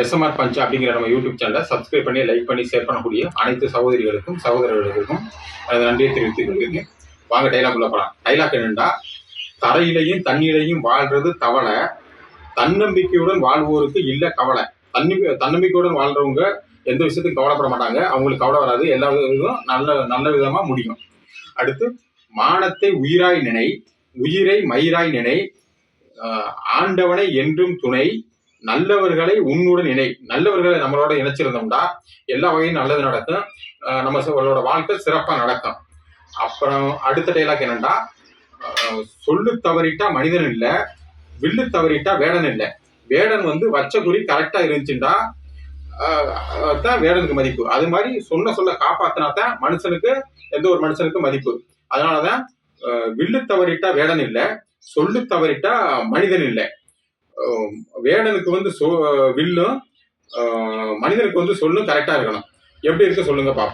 SMR punch அப்படிங்கிற நம்ம YouTube சேனலை சப்ஸ்கிரைப் பண்ணி லைக் பண்ணி ஷேர் பண்ணக்கூடிய அனைத்து சகோதரிகளுக்கும் சகோதரர்களுக்கும் அது நன்றியை தெரிவித்துக் கொள்கிறேன். வாங்க டைலாக் உள்ள போகலாம் டைலாக் என்னென்னா தரையிலையும் தண்ணீரையும் வாழ்றது தவளை தன்னம்பிக்கையுடன் வாழ்வோருக்கு இல்லை கவலை. தன்னி தன்னம்பிக்கையுடன் வாழ்றவங்க எந்த விஷயத்துக்கும் கவலைப்பட மாட்டாங்க. அவங்களுக்கு கவலை வராது. எல்லா இதுவும் நல்ல நல்ல விதமாக முடியும். அடுத்து மானத்தை உயிராய் நினை உயிரை மயிராய் நினை ஆண்டவனை என்றும் துணை நல்லவர்களை உன்னுடன் இணை. நல்லவர்களை நம்மளோட இணைச்சிருந்தோம்னா எல்லா வகையும் நல்லது நடக்கும். நம்ம நம்மளோட வாழ்க்கை சிறப்பாக நடக்கும். அப்புறம் அடுத்த டைலாக் என்னன்னா சொல்லு தவறிட்டா மனிதன் இல்லை வில்லு தவறிட்டா வேடன் இல்லை. வேடன் வந்து வச்ச குறி கரெக்டாக இருந்துச்சுன்னா தான் வேடனுக்கு மதிப்பு. அது மாதிரி சொன்ன சொல்ல காப்பாத்தினா தான் மனுஷனுக்கு எந்த ஒரு மனுஷனுக்கு மதிப்பு. அதனாலதான் வில்லு தவறிட்டா வேடன் இல்லை சொல்லு தவறிட்டா மனிதன் இல்லை. வேடனுக்கு வந்து சொ வில்லும் மனிதனுக்கு வந்து சொல்லும் கரெக்டா இருக்கணும். எப்படி இருக்கு சொல்லுங்க பாப்போம்.